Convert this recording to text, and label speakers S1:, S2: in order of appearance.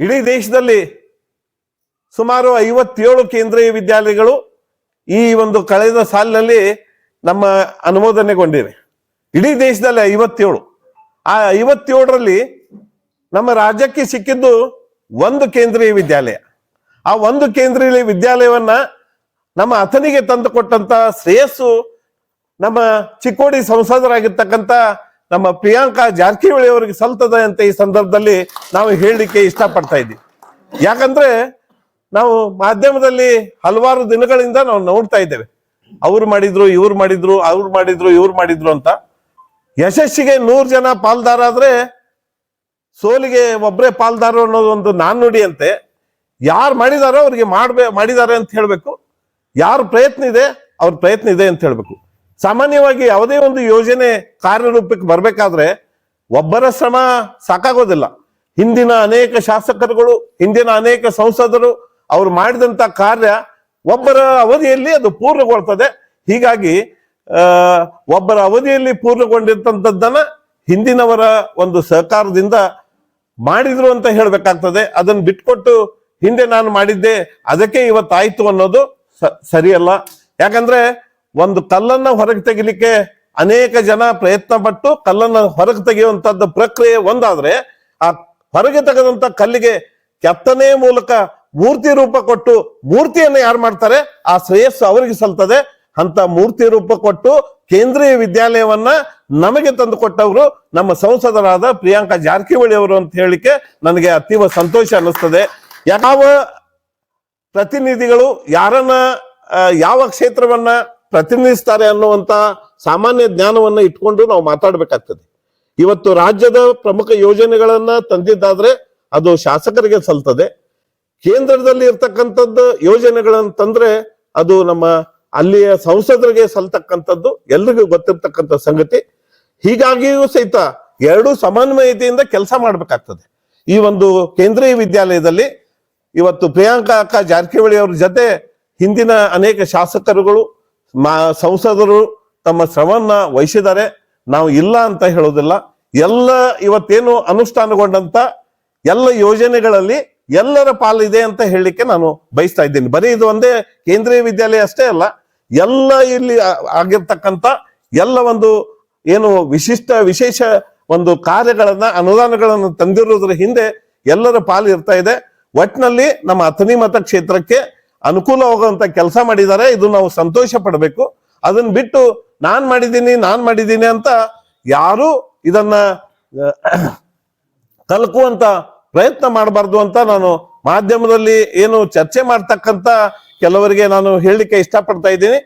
S1: ಇಡೀ ದೇಶದಲ್ಲಿ ಸುಮಾರು ಐವತ್ತೇಳು ಕೇಂದ್ರೀಯ ವಿದ್ಯಾಲಯಗಳು ಈ ಒಂದು ಕಳೆದ ಸಾಲಿನಲ್ಲಿ ನಮ್ಮ ಅನುಮೋದನೆಗೊಂಡಿವೆ. ಇಡೀ ದೇಶದಲ್ಲಿ ಐವತ್ತೇಳು. ಆ ಐವತ್ತೇಳರಲ್ಲಿ ನಮ್ಮ ರಾಜ್ಯಕ್ಕೆ ಸಿಕ್ಕಿದ್ದು ಒಂದು ಕೇಂದ್ರೀಯ ವಿದ್ಯಾಲಯ. ಆ ಒಂದು ಕೇಂದ್ರೀಯ ವಿದ್ಯಾಲಯವನ್ನ ನಮ್ಮ ಅಥನಿಗೆ ತಂದು ಕೊಟ್ಟಂತ ಶ್ರೇಯಸ್ಸು ನಮ್ಮ ಚಿಕ್ಕೋಡಿ ಸಂಸದರಾಗಿರ್ತಕ್ಕಂಥ ನಮ್ಮ ಪ್ರಿಯಾಂಕಾ ಜಾರಕಿಹೊಳಿ ಅವರಿಗೆ ಸಲ್ತದೆ ಅಂತ ಈ ಸಂದರ್ಭದಲ್ಲಿ ನಾವು ಹೇಳಲಿಕ್ಕೆ ಇಷ್ಟಪಡ್ತಾ ಇದ್ದೀವಿ. ಯಾಕಂದ್ರೆ ನಾವು ಮಾಧ್ಯಮದಲ್ಲಿ ಹಲವಾರು ದಿನಗಳಿಂದ ನಾವು ನೋಡ್ತಾ ಇದ್ದೇವೆ. ಅವ್ರು ಮಾಡಿದ್ರು, ಇವ್ರು ಮಾಡಿದ್ರು, ಅವ್ರು ಮಾಡಿದ್ರು, ಇವ್ರು ಮಾಡಿದ್ರು ಅಂತ. ಯಶಸ್ಸಿಗೆ ನೂರು ಜನ ಪಾಲ್ದಾರ ಆದ್ರೆ ಸೋಲಿಗೆ ಒಬ್ಬರೇ ಪಾಲ್ದಾರ ಅನ್ನೋದು ಒಂದು ನಾಣ್ಣುಡಿ ಅಂತೆ ಯಾರು ಮಾಡಿದಾರೋ ಅವ್ರಿಗೆ ಮಾಡ್ಬೇ ಮಾಡಿದ್ದಾರೆ ಅಂತ ಹೇಳ್ಬೇಕು. ಯಾರು ಪ್ರಯತ್ನ ಇದೆ, ಅವ್ರ ಪ್ರಯತ್ನ ಇದೆ ಅಂತ ಹೇಳ್ಬೇಕು. ಸಾಮಾನ್ಯವಾಗಿ ಯಾವುದೇ ಒಂದು ಯೋಜನೆ ಕಾರ್ಯರೂಪಕ್ಕೆ ಬರಬೇಕಾದ್ರೆ ಒಬ್ಬರ ಶ್ರಮ ಸಾಕಾಗೋದಿಲ್ಲ. ಹಿಂದಿನ ಅನೇಕ ಶಾಸಕರುಗಳು, ಹಿಂದಿನ ಅನೇಕ ಸಂಸದರು ಅವರು ಮಾಡಿದಂತ ಕಾರ್ಯ ಒಬ್ಬರ ಅವಧಿಯಲ್ಲಿ ಅದು ಪೂರ್ಣಗೊಳ್ತದೆ. ಹೀಗಾಗಿ ಒಬ್ಬರ ಅವಧಿಯಲ್ಲಿ ಪೂರ್ಣಗೊಂಡಿರ್ತಂಥದ್ದನ್ನ ಹಿಂದಿನವರ ಒಂದು ಸಹಕಾರದಿಂದ ಮಾಡಿದ್ರು ಅಂತ ಹೇಳಬೇಕಾಗ್ತದೆ. ಅದನ್ನು ಬಿಟ್ಕೊಟ್ಟು ಹಿಂದೆ ನಾನು ಮಾಡಿದ್ದೆ, ಅದಕ್ಕೆ ಇವತ್ತಾಯ್ತು ಅನ್ನೋದು ಸರಿಯಲ್ಲ. ಯಾಕಂದ್ರೆ ಒಂದು ಕಲ್ಲನ್ನ ಹೊರಗೆ ತೆಗಿಲಿಕ್ಕೆ ಅನೇಕ ಜನ ಪ್ರಯತ್ನ ಪಟ್ಟು ಕಲ್ಲನ್ನ ಹೊರಗೆ ತೆಗೆಯುವಂತದ್ದು ಪ್ರಕ್ರಿಯೆ ಒಂದಾದ್ರೆ ಆ ಹೊರಗೆ ತೆಗೆದಂತ ಕಲ್ಲಿಗೆ ಕೆತ್ತನೆ ಮೂಲಕ ಮೂರ್ತಿ ರೂಪ ಕೊಟ್ಟು ಮೂರ್ತಿಯನ್ನು ಯಾರು ಮಾಡ್ತಾರೆ? ಆ ಶ್ರೇಯಸ್ಸು ಅವರಿಗೆ ಸಲ್ತದೆ. ಅಂತ ಮೂರ್ತಿ ರೂಪ ಕೊಟ್ಟು ಕೇಂದ್ರೀಯ ವಿದ್ಯಾಲಯವನ್ನ ನಮಗೆ ತಂದು ಕೊಟ್ಟವರು ನಮ್ಮ ಸಂಸದರಾದ ಪ್ರಿಯಾಂಕಾ ಜಾರಕಿಹೊಳಿ ಅವರು ಅಂತ ಹೇಳಿಕ್ಕೆ ನನಗೆ ಅತೀವ ಸಂತೋಷ ಅನ್ನಿಸ್ತದೆ. ಯಾವ ಪ್ರತಿನಿಧಿಗಳು ಯಾರನ್ನ ಯಾವ ಕ್ಷೇತ್ರವನ್ನ ಪ್ರತಿನಿಧಿಸ್ತಾರೆ ಅನ್ನುವಂತ ಸಾಮಾನ್ಯ ಜ್ಞಾನವನ್ನ ಇಟ್ಕೊಂಡು ನಾವು ಮಾತಾಡ್ಬೇಕಾಗ್ತದೆ. ಇವತ್ತು ರಾಜ್ಯದ ಪ್ರಮುಖ ಯೋಜನೆಗಳನ್ನ ತಂದಿದ್ದಾದ್ರೆ ಅದು ಶಾಸಕರಿಗೆ ಸಲ್ತದೆ. ಕೇಂದ್ರದಲ್ಲಿ ಇರ್ತಕ್ಕಂಥದ್ದು ಯೋಜನೆಗಳನ್ನು ತಂದ್ರೆ ಅದು ನಮ್ಮ ಅಲ್ಲಿಯ ಸಂಸದರಿಗೆ ಸಲ್ತಕ್ಕಂಥದ್ದು ಎಲ್ರಿಗೂ ಗೊತ್ತಿರ್ತಕ್ಕಂಥ ಸಂಗತಿ. ಹೀಗಾಗಿಯೂ ಸಹಿತ ಎರಡೂ ಸಮನ್ವಯತೆಯಿಂದ ಕೆಲಸ ಮಾಡ್ಬೇಕಾಗ್ತದೆ. ಈ ಒಂದು ಕೇಂದ್ರೀಯ ವಿದ್ಯಾಲಯದಲ್ಲಿ ಇವತ್ತು ಪ್ರಿಯಾಂಕಾ ಅಕ್ಕ ಜಾರಕಿಹೊಳಿ ಅವ್ರ ಜೊತೆ ಹಿಂದಿನ ಅನೇಕ ಶಾಸಕರುಗಳು ಮಾ ಸಂಸದರು ತಮ್ಮ ಶ್ರಮವನ್ನ ವಹಿಸಿದ್ದಾರೆ. ನಾವು ಇಲ್ಲ ಅಂತ ಹೇಳೋದಿಲ್ಲ ಎಲ್ಲ ಇವತ್ತೇನು ಅನುಷ್ಠಾನಗೊಂಡಂತ ಎಲ್ಲ ಯೋಜನೆಗಳಲ್ಲಿ ಎಲ್ಲರ ಪಾಲಿದೆ ಅಂತ ಹೇಳಲಿಕ್ಕೆ ನಾನು ಬಯಸ್ತಾ ಇದ್ದೀನಿ. ಬರೀ ಇದು ಒಂದೇ ಕೇಂದ್ರೀಯ ವಿದ್ಯಾಲಯ ಅಷ್ಟೇ ಅಲ್ಲ, ಎಲ್ಲ ಇಲ್ಲಿ ಆಗಿರ್ತಕ್ಕಂಥ ಎಲ್ಲ ಒಂದು ಏನು ವಿಶಿಷ್ಟ ವಿಶೇಷ ಒಂದು ಕಾರ್ಯಗಳನ್ನ, ಅನುದಾನಗಳನ್ನು ತಂದಿರೋದ್ರ ಹಿಂದೆ ಎಲ್ಲರ ಪಾಲು ಇರ್ತಾ ಇದೆ. ಒಟ್ನಲ್ಲಿ ನಮ್ಮ ಅಥಣಿ ಮತಕ್ಷೇತ್ರಕ್ಕೆ ಅನುಕೂಲವಾಗುವಂತ ಕೆಲಸ ಮಾಡಿದ್ದಾರೆ ಇದು ನಾವು ಸಂತೋಷ ಪಡಬೇಕು. ಅದನ್ನ ಬಿಟ್ಟು ನಾನ್ ಮಾಡಿದ್ದೀನಿ ನಾನ್ ಮಾಡಿದ್ದೀನಿ ಅಂತ ಯಾರು ಇದನ್ನ ಕಲ್ಕುವಂತ ಪ್ರಯತ್ನ ಮಾಡಬಾರ್ದು ಅಂತ ನಾನು ಮಾಧ್ಯಮದಲ್ಲಿ ಏನು ಚರ್ಚೆ ಮಾಡ್ತಕ್ಕಂತ ಕೆಲವರಿಗೆ ನಾನು ಹೇಳಲಿಕ್ಕೆ ಇಷ್ಟಪಡ್ತಾ ಇದ್ದೀನಿ.